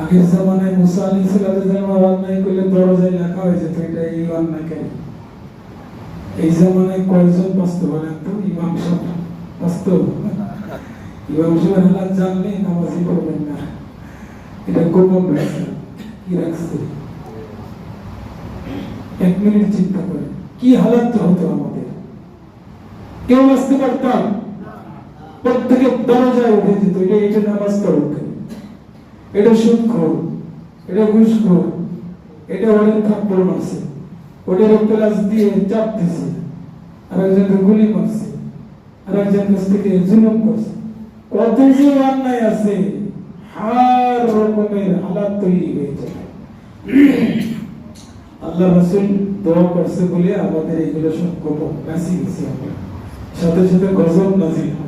আগের জামানায় মুসা আলী সাল্লাম অন্যায় করলে দরজায় লেখা হয়েছে, তো এটা এই অন্যায়কারী এই জামানায় কয়জন বাস্তব বলেন তো ইমাম সাহেব ইমাম সাহেব জানলে না। এটা গোপন রাখছে কি রাখছে? এক মিনিট চিন্তা করে কি হালাত হতো আমাদের? কেউ বাঁচতে পারতাম? প্রত্যেকে দরজায় উঠে যেত, এটা এটা নামাজ পড়ুক এটা সুদ এটা ঘুষ খোর এটা অনেক থাপ্পড় মারছে। ওটার প্লাস দিয়ে চাপ দিছে আর একজনকে গুলি মারছে আর একজন কাছ থেকে জুলুম করছে। কত যে অন্যায় আছে, হার রকমের হালাত তৈরি হয়ে আল্লাহ রাসূল দোয়া করছে বলে আমাদের এগুলো সব গোপন। বেঁচে গেছে সাথে সাথে গজব নাজিল হয়।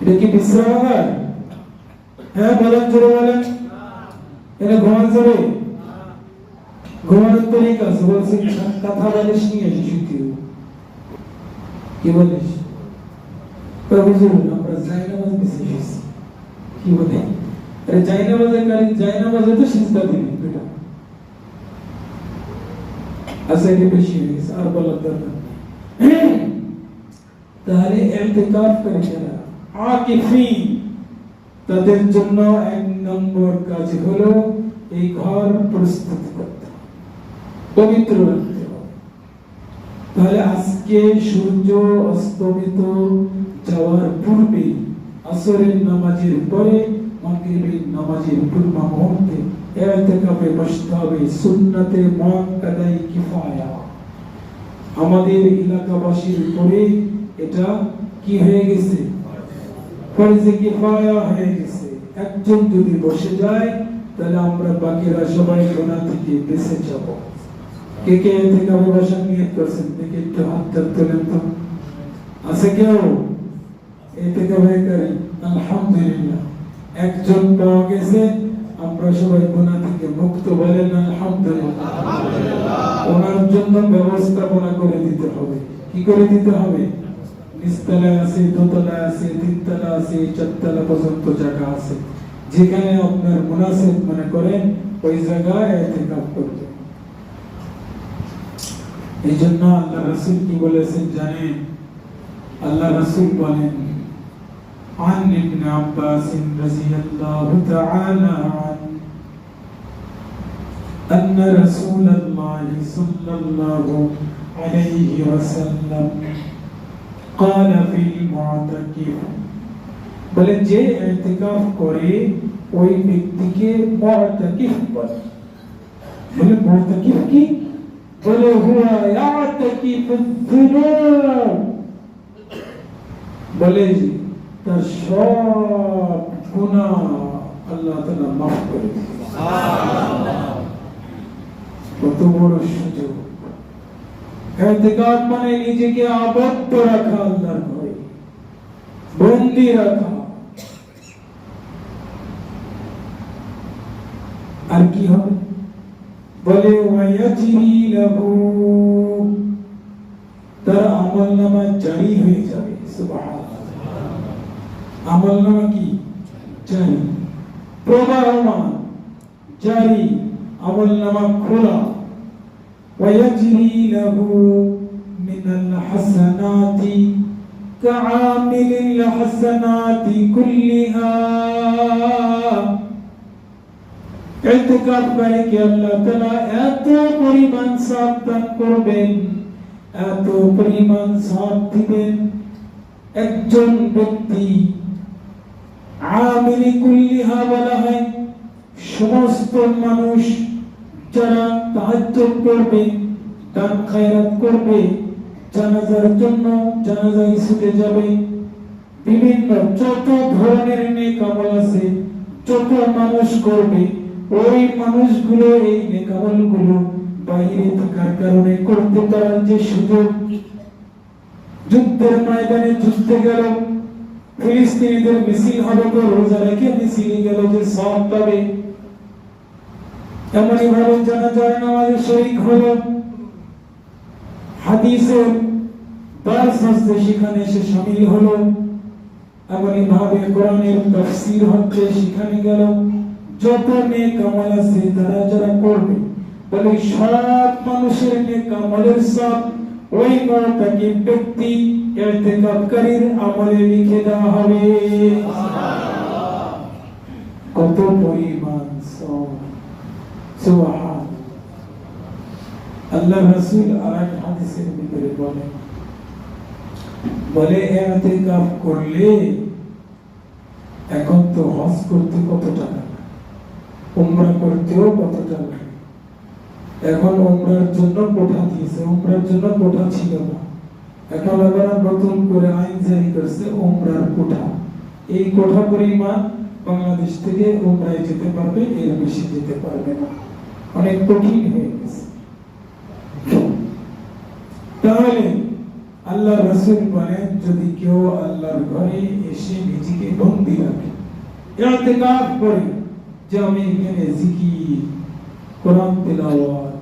এটা কি বিশ্রামাগার হ্যাঁ বলেন জোরে বলেন এটা ঘুমান জোরে ঘুমানোর তরিকা আছে বলছে কথা বলিস নিয়ে শিশুটিও কি বলিস হুজুর আমরা জায়নামাজ বেশি এসেছি কি বলে আরে জায়নামাজে কারি জায়নামাজে তো সিজদা দিবি বেটা আচ্ছা এটা বেশি হয়ে গেছে আর বলার দরকার নেই। তাহলে এতেকাফ করে যারা তাদের জন্য এক নম্বর কাজ হলো এই ঘর প্রস্তুত করতে পবিত্র রাখতে তাহলে আজকে সূর্য অস্তমিত যাওয়ার পূর্বে আসরের নামাজের পরে মাগরিবের নামাজের পূর্ব মুহূর্তে এতেকাফে বসতে হবে সুন্নাতে মুআক্কাদাই কিফায়া। আমাদের এলাকাবাসীর উপরে এটা কি হয়ে গেছে? ফরজে কিফায়া হয়ে? গেছে। একজন যদি বসে যায়, তাহলে আমরা বাকিরা সবাই গুনাহ থেকে বেঁচে যাব। কে কে থেকে করছেন? দেখি একটু তো। আছে কেউ? এ থেকে হয়ে করি আলহামদুলিল্লাহ। একজন পাওয়া গেছে, আমরা সবাই থেকে মুক্ত বলেন আলহামদুলিল্লাহ। ওনার জন্য ব্যবস্থাপনা করে দিতে হবে। কি করে দিতে হবে? নিচতলায় আছে দোতলায় আছে তিনতলা আছে চারতলা পর্যন্ত জায়গা আছে যেখানে আপনার মুনাসিব মনে করেন ওই জায়গায় এতেকাফ করবে এই জন্য আল্লাহ রাসূল কি বলেছেন জানেন আল্লাহ রাসূল বলেন عن ابن عباس رضي الله تعالى عنه أن رسول الله صلى الله عليه وسلم কালা ফিল মুতাকিব বলে যে ইতিকাফ করে ওই ব্যক্তিকে মুতাকিব বলে। বলে মুতাকিব কি? বলে হুয়া ইয়াতাকিব যুনুব বলে তার সব গুনাহ আল্লাহ তাআলা মাফ করে দিয়েছে সুবহানাল্লাহ। কত বড় সুযোগ। এতেকাফ মানে নিজেকে আবদ্ধ রাখা আল্লাহর ঘরে বন্দি রাখা আর কি হবে বলে ওয়ায়াজিরি লাহু তার আমল নামা জারি হয়ে যাবে সুবহানাল্লাহ আমল নামা কি জারি প্রবাহমান জারি আমল নামা খোলা ويجري له من الحسنات كعامل الحسنات كلها ইতিকাফ করে কি আল্লাহ তাআলা এত পরিমাণ সওয়াব দান করবেন এত পরিমাণ সওয়াব দিবেন একজন ব্যক্তি আমিলি কুল্লিহা বলা হয় সমস্ত মানুষ যারা তাহাজ্জুদ করবে দান খায়রাত করবে, জানাজার জন্য জানাজায় ছুটে যাবে। বিভিন্ন যত ধরনের নেক আমল আছে, যত মানুষ করবে, ওই মানুষগুলো এই নেক আমলগুলো বাইরে থাকার কারণে করতে পারার যে সুযোগ, যুদ্ধের ময়দানে যুদ্ধে গেল, ফিলিস্তিনিদের মিছিল হবে তো রোজা রেখে মিছিলে গেল যে সব পাবে। এমনই ভাবে জানা যায় নামাজে শরিক হলো, হাদিসের হচ্ছে সেখানে এমনই ভাবে কোরআনের হচ্ছে, সেখানে গেল। যত আছে তারা যারা করবে, বলে সব মানুষের সব ওই ব্যক্তি আমলে লিখে দেওয়া হবে। কত পরিমাণ সব। সুবহান আল্লাহ রাসূল আরেক বলে ইরতিকাফ করলে এখন তো হজ করতে কত টাকা? উমরা করতেও কত টাকা? এখন উমরার জন্য কোঠা দিয়েছে, উমরার জন্য কোঠা ছিল না। এখন আবার নতুন করে আইন জারি করছে উমরার কোঠা। এই কোঠা পরিমাণ বাংলাদেশ থেকে উমরায় যেতে পারবে, এর বেশি যেতে পারবে না। অনেক কঠিন হয়ে গেছে। তাহলে আল্লাহ রসুল বলেন, যদি কেউ আল্লাহর ঘরে এসে নিজেকে বন্দি রাখে ইরতিকাফ করে যে আমি এখানে জিকির, কোরআন তেলাওয়াত,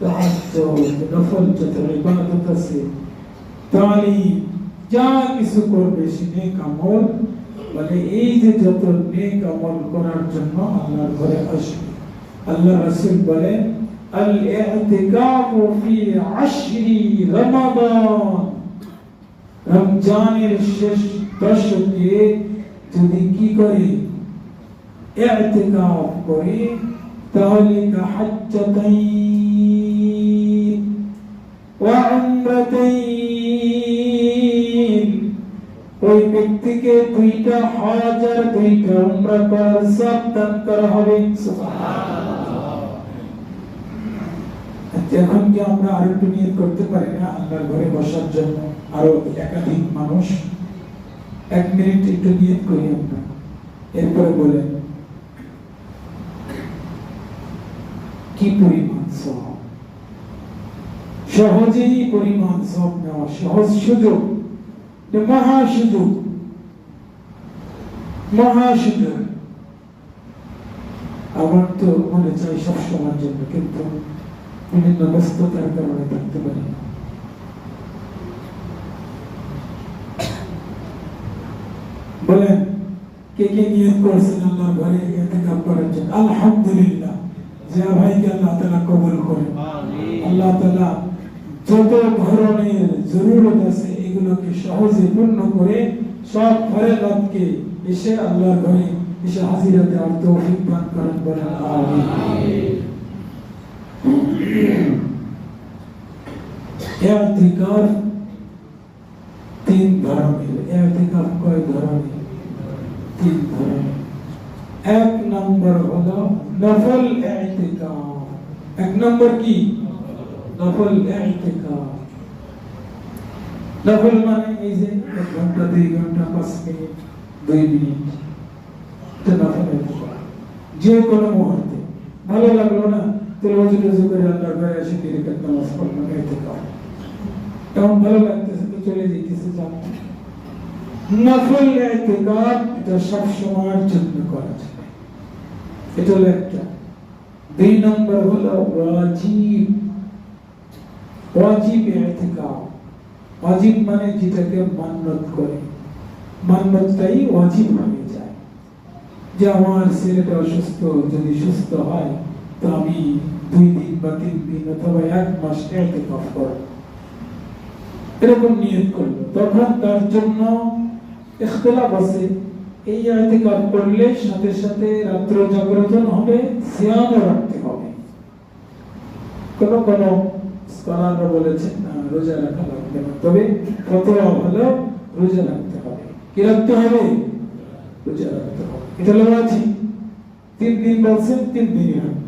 তাহাজ্জুদ, নফল যত ইবাদত আছে তালিম যা কিছু করবে সে নেক আমল, বলে এই যে যত নেক আমল করার জন্য আল্লাহর ঘরে আসবে আল্লাহ রাসূল বলেন আল ইতিকাফু ফি আশরি রমাদান। রমজানের শেষ দশকে যদি কি করে ইতিকাফ করে তাহলে কাহাজ্জাতাইন ওয়া উমরাতাইন। ওই ব্যক্তিকে দুইটা হজ আর দুইটা উমরা করার সব দান করা হবে। আচ্ছা, এখন কি আমরা আরও একটু করতে পারি না ঘরে বসার জন্য আরও একাধিক মানুষ এক মিনিট একটু করি আমরা। এরপরে বলেন, কি পরিমাণ সব? সহজেই পরিমাণ সব নেওয়া সহজ সুযোগ মহা সুযোগ? মহা সুযোগ। আমার তো মনে চাই সব সময়ের জন্য, কিন্তু বিভিন্ন ব্যস্ততার কারণে থাকতে পারি না বলেন কে কে নিয়ত করেছেন আল্লাহর ঘরে করার জন্য আলহামদুলিল্লাহ যে ভাইকে আল্লাহ তাআলা কবুল করেন আল্লাহ তাআলা যত ধরনের জরুরত আছে এগুলোকে সহজে পূর্ণ করে সব ফরেলাতকে এসে আল্লাহর ঘরে এসে হাজিরা দেওয়ার তৌফিক দান করেন বলেন আমিন ইতিকাফ তিন ধরনের ইতিকাফ কয় ধরনের তিন ধরনের এক নম্বর হলো নফল ইতিকাফ এক নম্বর কি নফল ইতিকাফ নফল মানে এই যে এক ঘণ্টা দুই ঘণ্টা পাঁচ মিনিট দুই মিনিট এটা নফল ইতিকাফ যে কোনো মুহূর্তে ভালো লাগল না তাহলে ওজু করে আল্লাহর ঘরে এসে তিন নামাজ পড়লাম ইতিকাফ কেমন ভালো লাগতেছে তো চলে যেতেছে যান নফল ইতিকাফ এটা হলো একটা দুই নম্বর হলো ওয়াজিব। ওয়াজিব ইতিকাফ ওয়াজিব মানে যেটাকে মান্যত করে মান্যতটাই ওয়াজিব হয়ে যায় যে আমার ছেলেটা অসুস্থ যদি সুস্থ হয় তো আমি দুই দিন বা তিন দিন অথবা এক মাস এরকম নিয়ত করল তখন তার জন্য আছে। এই করলে সাথে সাথে রাত্র জাগরণ হবে রাখতে হবে। কোন কোন বলেছেন, না, রোজা রাখা লাগবে না। তবে ফতোয়া হলো রোজা রাখতে হবে। কি রাখতে হবে? রোজা রাখতে হবে। এটা তিন দিন বলছেন, তিন দিনই রাখবে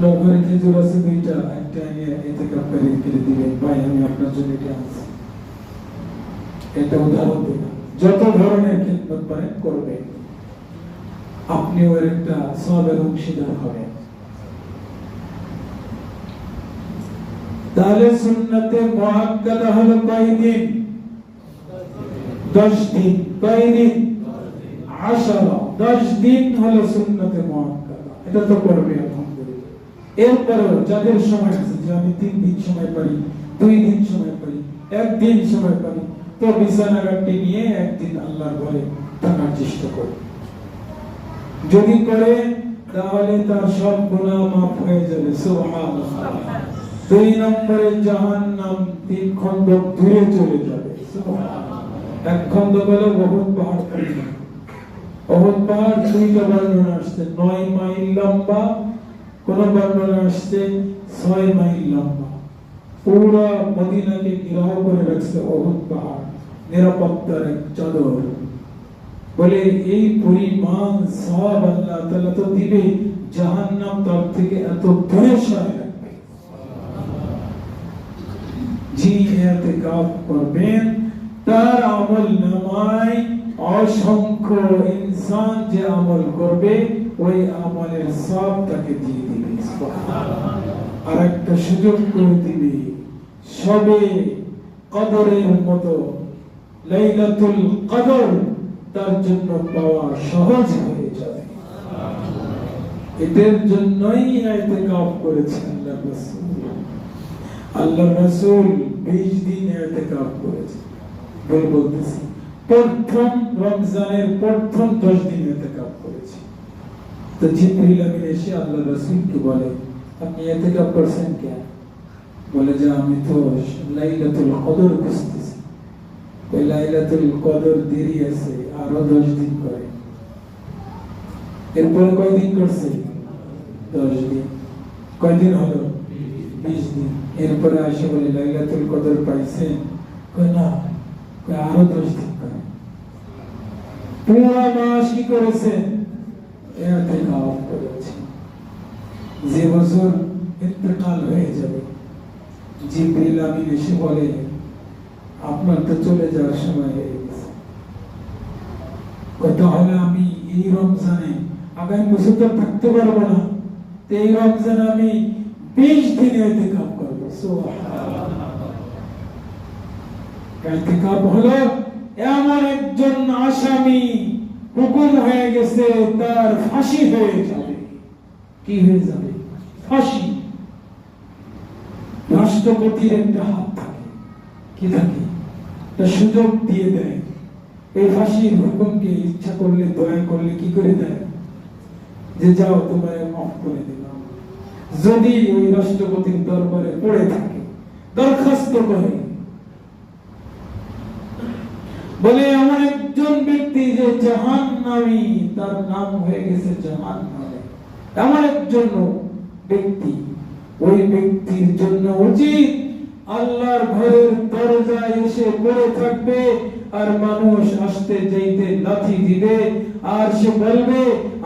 আপনার ঘরে খেজুর আছে দুইটা একটা এতে কাপড়ে ফেলে দিবেন ভাই আমি আপনার জন্য এটা আনছি এটা উদাহরণ দিলাম যত ধরনের খেদমত পারেন করবেন আপনি ওর একটা সবের অংশীদার হবেন তাহলে সুন্নতে মুআক্কাদা হলো কয়দিন দশ দিন কয়দিন দশ দিন হলো সুন্নতে মুআক্কাদা এটা তো করবে এরপরেও যাদের সময় আছে, যে আমি তিন দিন সময় পারি, দুই দিন সময় পারি, একদিন সময় পারি, তো বিছানাঘাটটি নিয়ে একদিন আল্লাহর ঘরে থাকার চেষ্টা করি। যদি করে, তাহলে তার সব গুনাহ মাফ হয়ে যাবে। দুই নম্বরে তিন খন্ড চলে যাবে। এক খন্ড বলে বহুত পাহাড় বহুত পাহাড় দুইটা বর্ণনা আসছে। নয় মাইল লম্বা কোন আসছে, ছয় মাইল লম্বা। মদিনাকে করে রাখছে অহুদ পাহাড়, নিরাপত্তার এক চাদর। বলে, এই পরিমাণ সব আল্লাহ তো দিবে তার থেকে এত যিনি ইতিকাফ করবেন, তার আমল নামায় অসংখ্য ইনসান যে আমল করবে, ওই আমলের সব তাকে দিয়ে আর একটা সুযোগ করে সবে কদরের মতো লাইলাতুল কদর তার জন্য পাওয়া সহজ হয়ে যাবে। এদের জন্যই করেছেন আল্লাহ রাসূল। আল্লাহ রাসূল 20 দিন ইতিকাফ করেছেন। বল বলতেছি, প্রথম রমজানের প্রথম 10 দিন ইতিকাফ করেছে তো জিবরিল আমিন এসে আল্লাহ রাসূলকে বলে, আপনি ইতিকাফ করছেন কেন? বলে, যে আমি তো লাইলাতুল কদর খুঁজতেছি। ওই লাইলাতুল কদর দেরি আছে, আরও 10 দিন করে। এরপরে কয়দিন করছে? 10 দিন। কয়দিন হলো? বিশ দিন। এরপরে আসে বলে, লাইলাতুল কদর পাইছেন? কয়, না। আরও দশ দিন করে। পুরা মাস কি করেছেন? এর থেকে অফ করেছে। যে বছর ইন্তেকাল হয়ে যাবে, জিবরিল আমিন এসে বলে, আপনার তো চলে যাওয়ার সময় হয়ে তাহলে আমি এই রমজানে, আগামী বছর তো থাকতে পারব না। এই রমজানে আমি বিশ দিনে এতেকাপ করব। এতেকাপ হলো এমন একজন আসামি হুকুম হয়ে গেছে, তার ফাঁসি হয়ে যাবে। কি হয়ে যাবে? ফাঁসি। রাষ্ট্রপতির একটা হাত থাকে। কি থাকে? একটা সুযোগ দিয়ে দেয়। এই ফাঁসির হুকুমকে ইচ্ছা করলে, দয়া করলে কি করে দেয়? যে যাও তোমার মাফ করে দিলাম। যদি ওই রাষ্ট্রপতির দরবারে পড়ে থাকে, দরখাস্ত করে। বলে এমন একজন ব্যক্তি যে জাহান নামী তার নাম হয়ে গেছে জাহান এমন একজন ব্যক্তি, ওই ব্যক্তির জন্য উচিত আল্লাহর ঘরের দরজায় এসে পড়ে থাকবে আর মানুষ আসতে যাইতে লাথি দিবে আর সে বলবে,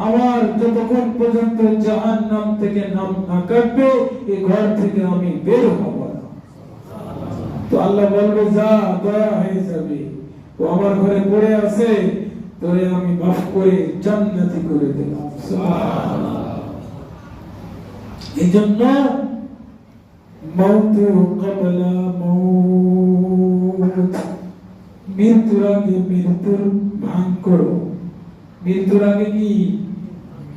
আমার যতক্ষণ পর্যন্ত জাহান নাম থেকে নাম না কাটবে এই ঘর থেকে আমি বের হব না। তো আল্লাহ বলবে, যা, দয়া হয়ে যাবে। ও আমার ঘরে পড়ে আছে তোরে আমি মাফ করে জান্নাতি করে দিলাম। সুবহানাল্লাহ। এই জন্য মৌতু কবলা মৌত মৃত্যুর আগে মৃত্যুর ভাঙ করো। মৃত্যুর আগে কি?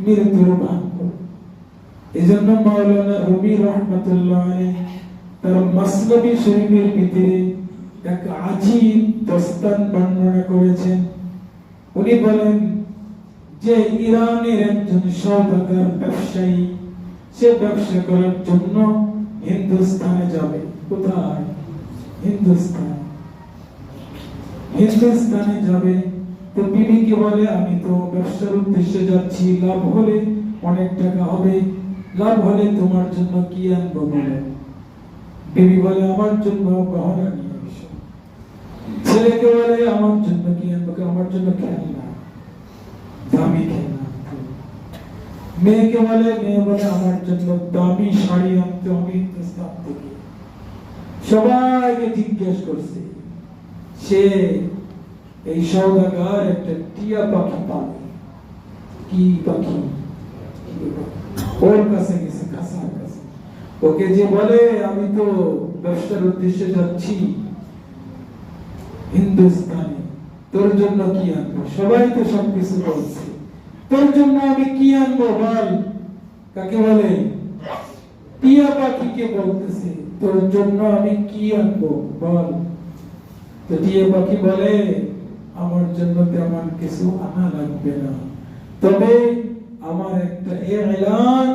মৃত্যুর ভাঙ করো। এই জন্য মাওলানা রবি রহমতুল্লাহ তার মাসনবী শরীফের ভিতরে দস্তান বর্ণনা করেছেন। উনি বলেন যে ইরানের একজন ব্যবসায়ী, সে ব্যবসা করার জন্য হিন্দুস্তানে যাবে। কোথায়? হিন্দুস্তান। হিন্দুস্তানে যাবে। তো বলে, আমি তো ব্যবসার উদ্দেশ্যে যাচ্ছি, লাভ হলে অনেক টাকা হবে। লাভ হলে তোমার জন্য কি আনব বলো? বিবি বলে, আমার জন্য গহনা ছেলেকে বলে আমার জন্য কি আনব আমার জন্য খেলনা? দামি খেলনা। মেয়েকে বলে মেয়ে বলে আমার জন্য দামি শাড়ি আনতে হবে হিন্দুস্তান থেকে সবাইকে জিজ্ঞেস করছে, সে এই সৌদাগার একটা টিয়া পাখি পাবে কি পাখি? ওর কাছে গেছে কাছে। ওকে যে বলে, আমি তো ব্যবসার উদ্দেশ্যে যাচ্ছি। তোর জন্য কি আনব সবাই তো সবকিছু বলছে। তোর জন্য আমি কি আনব কাকে বলে? টিয়া পাখিকে বলতেছে, তোর জন্য আমি কি আনব বল? তো টিয়া পাখি বলে, আমার জন্য তেমন কিছু আনা লাগবে না। তবে আমার একটা এ এলান,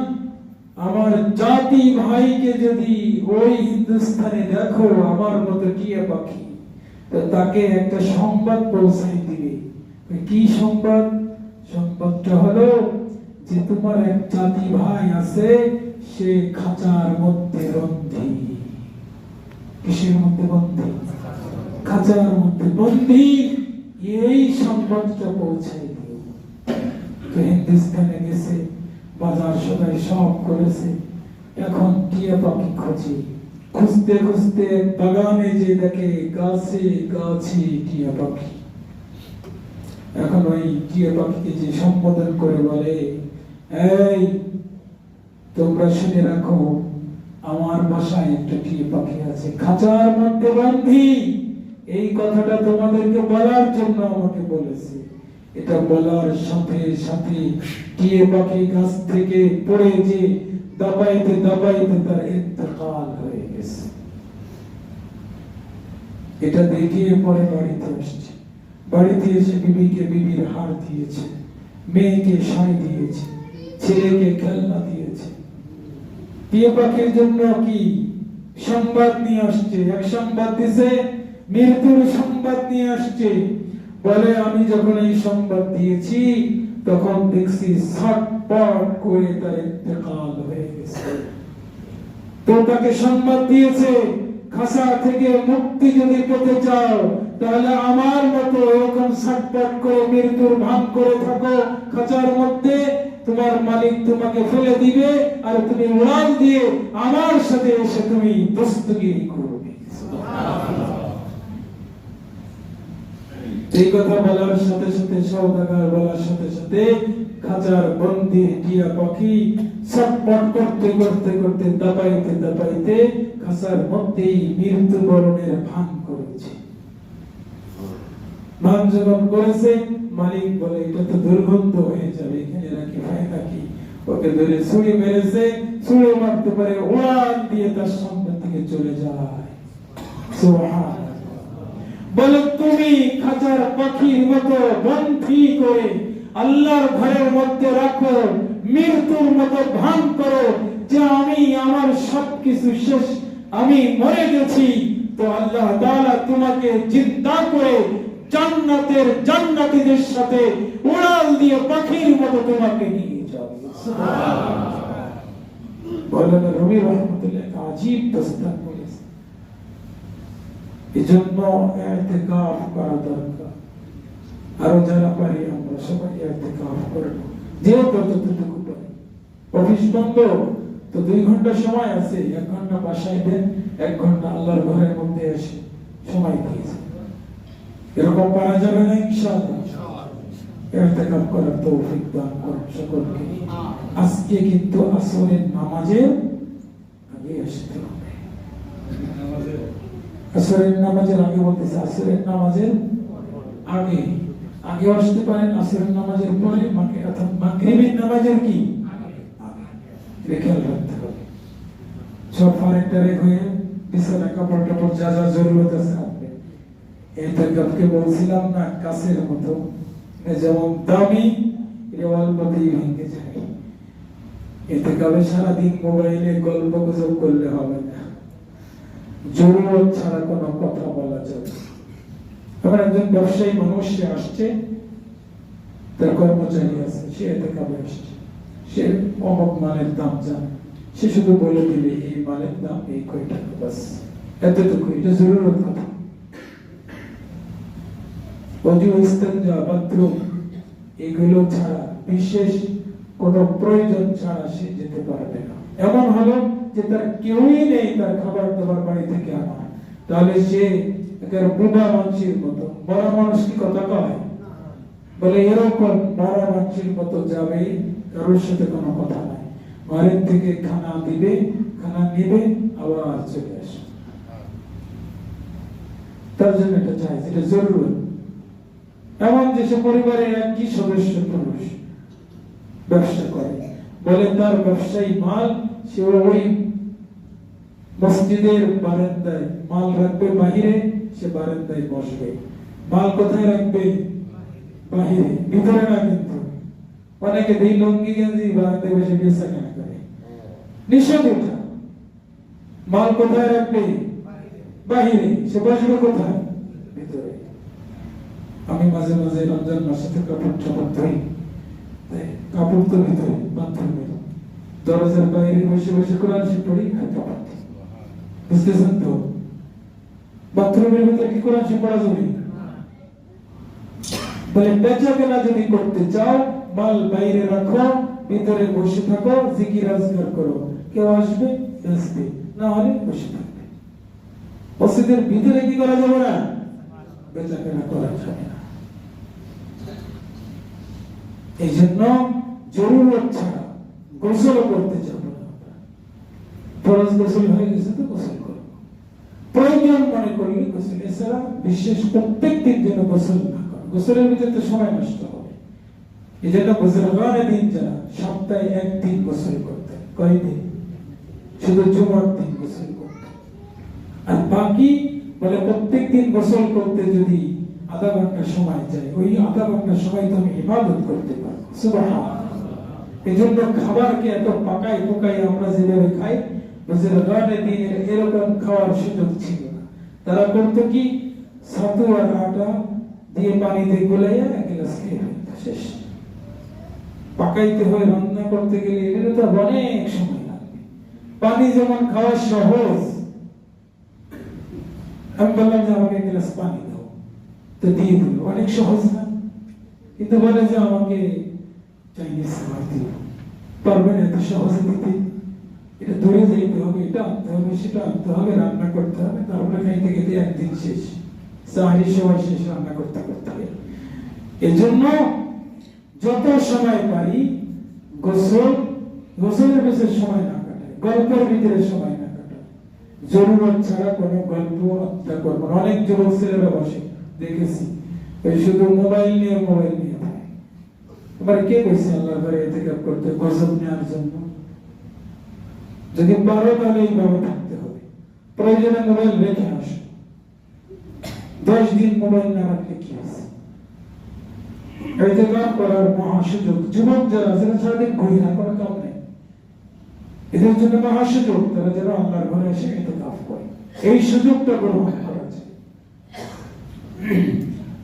আমার জাতি ভাইকে যদি ওই হিন্দুস্তানে দেখো, আমার মতো টিয়া পাখি তাকে একটা সংবাদ পৌঁছাই দিবে। কি সংবাদ? সংবাদটা হলো যে তোমার এক জাতি ভাই আছে, সে খাঁচার মধ্যে বন্দী। কিসের মধ্যে বন্দী? খাঁচার মধ্যে বন্দী। এই সংবাদটা পৌঁছাই দিও তো গেছে, বাজার সবাই সব করেছে। এখন টিয়া পাখি খোঁজে। খুঁজতে খুঁজতে বাগানে যে দেখে গাছে গাছে টিয়া পাখি। এখন ওই টিয়া পাখিকে যে সম্বোধন করে বলে, এই, তোমরা শুনে রাখো, আমার বাসায় একটা টিয়া পাখি আছে। খাঁচার মধ্যে বন্ধি, এই কথাটা তোমাদেরকে বলার জন্য আমাকে বলেছে। এটা বলার সাথে সাথে টিয়ে পাখি গাছ থেকে পড়ে যে, দাবাইতে দাবাইতে তার ইন্তেকাল হয়ে গেছে এটা দেখে পরে বাড়িতে আসছে। বাড়িতে এসে বিবিকে বিবির হার দিয়েছে, মেয়েকে শাড়ি দিয়েছে, ছেলেকে খেলনা দিয়েছে। পাখির জন্য কি সংবাদ নিয়ে আসছে? এক সংবাদ দিছে, মৃত্যুর সংবাদ নিয়ে আসছে। বলে, আমি যখন এই সংবাদ দিয়েছি, তখন দেখছি ছটপট করে তার ইন্তেকাল হয়ে গেছে। তো তাকে সংবাদ দিয়েছে খাসা থেকে মুক্তি যদি পেতে চাও, তাহলে আমার মতো এরকম ছটপট করে মৃত্যুর ভান করে থাকো। খাঁচার মধ্যে তোমার মালিক তোমাকে ফেলে দিবে আর তুমি উড়াল দিয়ে আমার সাথে এসে তুমি দস্তগিরি করবে। এই কথা বলার সাথে সাথে সৌদাগার বলার সাথে সাথে খাঁচার বন্দি টিয়া পাখি ছটপট করতে করতে করতে দাবাইতে দাবাইতে খাঁচার মধ্যেই মৃত্যুবরণের ভান করেছে। ভান যখন করেছে, মালিক বলে, এটা তো দুর্গন্ধ হয়ে যাবে, এখানে রাখি ওকে ধরে মেরেছে ছুরি মারতে পারে উড়ান দিয়ে তার সামনে থেকে চলে যায়। বলে, তুমি খাঁচার পাখির মতো বন্ধি করে আল্লাহর ঘরের মধ্যে রাখো মৃত্যুর মতো ভান করো যে আমি আমার সবকিছু শেষ আমি মরে গেছি। তো আল্লাহ তাআলা তোমাকে জিন্দা করে জান্নাতের জান্নাতীদের সাথে উড়াল দিয়ে পাখির মতো তোমাকে নিয়ে যাবে বলেন রবি রহমতুল্লাহ আজীব প্রস্তাব করেছে এজন্য এতেকাফ করা দরকার। আরও যারা পারি আমরা সবাই যেহেতু যতটুকু পারি অফিস বন্ধ তো দুই ঘণ্টা সময় আছে, এক ঘণ্টা বাসায় দেন, এক ঘণ্টা আল্লাহর ঘরের মধ্যে এসে সময় দিয়েছে এরকম পারা যাবে না, ইনশাআল্লাহ। করার তৌফিক দান করুন সকলকে। আজকে কিন্তু আসরের নামাজের আগে আসতে হবে। আসরের নামাজের আগে বলতেছে, আসরের নামাজের আগে। আগে আসতে পারেন, আসরের নামাজের পরে অর্থাৎ মাগরিবের নামাজের কি? খেয়াল রাখতে হবে। সব কাপড় টাপড় যা যা জরুরত আছে আপনি। কাপকে বলছিলাম না, কাছের মতো যেমন দামি অল্পতেই ভেঙে যায়। এতে কবে সারাদিন মোবাইলে গল্প গুজব করলে হবে না। জরুরত ছাড়া কোনো কথা বলা যাবে। এবার একজন ব্যবসায়ী মানুষ সে আসছে, তার কর্মচারী আছে সে এতে কাপে আসছে। সে অমক মালের দাম জানে। সে শুধু বলে দিবে, এই মালের দাম এই কয় টাকা, বাস। এতটুকু, এটা জরুরত কথা। এগুলো ছাড়া, বিশেষ কোন প্রয়োজন ছাড়া সে যেতে পারবে না। এমন হলো যে তার কেউই নেই তার খাবার দাবার বাড়ি থেকে আনা। তাহলে সে একেবারে বুড়া মানুষের মতো, বড় মানুষ কি কথা কয়? বলে, এরকম বড় মানুষের মতো যাবে, কারোর সাথে কোনো কথা নাই। ঘরের থেকে খানা দিবে, খানা নিবে, আবার চলে আসবে। তার জন্য এটা চাই এটা জরুরি। এমন যেসব পরিবারের একই সদস্য পুরুষ ব্যবসা করে। বলে, তার ব্যবসায়ী মাল সে ওই মসজিদের বারান্দায় মাল রাখবে বাহিরে সে বারান্দায় বসবে। মাল কোথায় রাখবে? বাহিরে, ভিতরে না কিন্তু। অনেকে এই লঙ্গি গেঞ্জি বারান্দায় বসে বেচা কেনা করে। নিষেধ ওঠা মাল কোথায় রাখবে? বাহিরে। সে বসবে কোথায়? ভিতরে। আমি মাঝে মাঝে রমজান মাসে কাপড় চাপড় ধুই। কাপড় তো ভিতরে, বাথরুমে। দরজার বাইরে বসে বসে কোরআন শিব পড়ি আর কাপড় বুঝতেছেন তো? বাথরুমের ভিতরে কি কোরআন শিব পড়া যাবে বলে বেচা কেনা যদি করতে চাও, মাল বাইরে রাখো, ভিতরে বসে থাকো, জিকির আজগার করো। কেউ আসবে? বেসবে না হলে বসে থাকবে। মসজিদের ভিতরে কি করা যাবে না? বেচা কেনা করা যাবে না। এই জন্য জরুরত ছাড়া গোসল করতে যাব না ফরজ গোসল হয়ে গেছে তো গোসল। প্রয়োজন মনে করলে গোসল। এছাড়া বিশেষ প্রত্যেক দিন যেন গোসল না করে। গোসলের ভিতরে তো সময় নষ্ট হবে। এই জন্য বুজুর্গানের দিন যারা, সপ্তাহে একদিন গোসল করতে কয়দিন? শুধু জুমার দিন গোসল করতে আর বাকি, বলে প্রত্যেক দিন গোসল করতে যদি আধা ঘণ্টা সময় যায়, ওই আধা ঘণ্টা সময় তো আমি ইবাদত করতে পারব। এই জন্য খাবারকে এত পাকাই পোকাই আমরা যেভাবে খাই বুজুর্গানের দিনের এরকম খাওয়ার সুযোগ ছিল না। তারা করতো কি, ছাতু আর আটা দিয়ে পানিতে গুলাইয়া এক গ্লাস খেয়ে শেষ। পাকাইতে হয়, রান্না করতে গেলে এটা তো অনেক সময় লাগবে। পানি যেমন খাওয়া সহজ। আমি বললাম যে, আমাকে এক গ্লাস পানি দাও। তো দিয়ে দিল। অনেক সহজ না। কিন্তু বলে যে, আমাকে চাইনিজ খাবার দিল পারবেন এত সহজে দিতে এটা ধরে যাইতে হবে, এটা আনতে হবে, সেটা আনতে হবে, রান্না করতে হবে, তারপরে খাইতে খেতে একদিন শেষ। চাহির সময় শেষ রান্না করতে করতে হবে। এজন্য যত সময় পারি, গোসল, গোসলের বেশি সময় না কাটায় গল্পের ভিতরে সময় না কাটায় জরুরত ছাড়া কোনো গল্প হত্যা করব। অনেক যুবক ছেলেরা বসে, দেখেছি। ওই শুধু মোবাইল নিয়ে মোবাইল নিয়ে থাকে। এবার কে কইছে আল্লাহর ঘরে এতেকাপ করতে গজব নেওয়ার জন্য? যদি পারো তাহলে এইভাবে থাকতে হবে। প্রয়োজনে মোবাইল রেখে আসো। দশ দিন মোবাইল না রাখলে কি আছে? এতেকাপ করার মহা সুযোগ। যুবক যারা যারা সারাদিন ঘুরি না, কোনো কাম নেই। এদের জন্য মহা সুযোগ। তারা যেন আল্লাহর ঘরে এসে এতেকাপ করে। এই সুযোগটা গ্রহণ করা যায়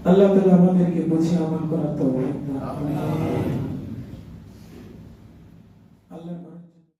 আল্লাহ তালা আমাদেরকে বুঝে আমল করার করুন।